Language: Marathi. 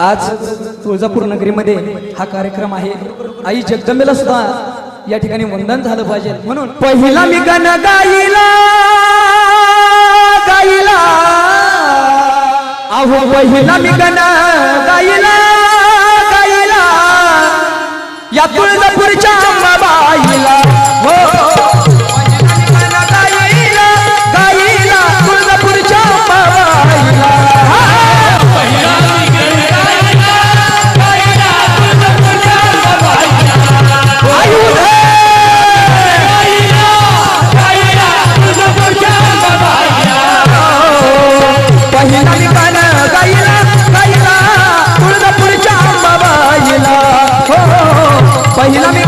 आज तुळजापूर नगरीमध्ये हा कार्यक्रम आहे. आई जगदंबेला सुद्धा या ठिकाणी वंदन झालं पाहिजे. म्हणून पहिला मी गण गाईला गाईला अहो पहिला मी गण गाईला गाईला या तुळजापूरच्या बाईला बाईला बाईला तुळजापूरच्या आंबाबाईला हो, हो, हो. पहिला मी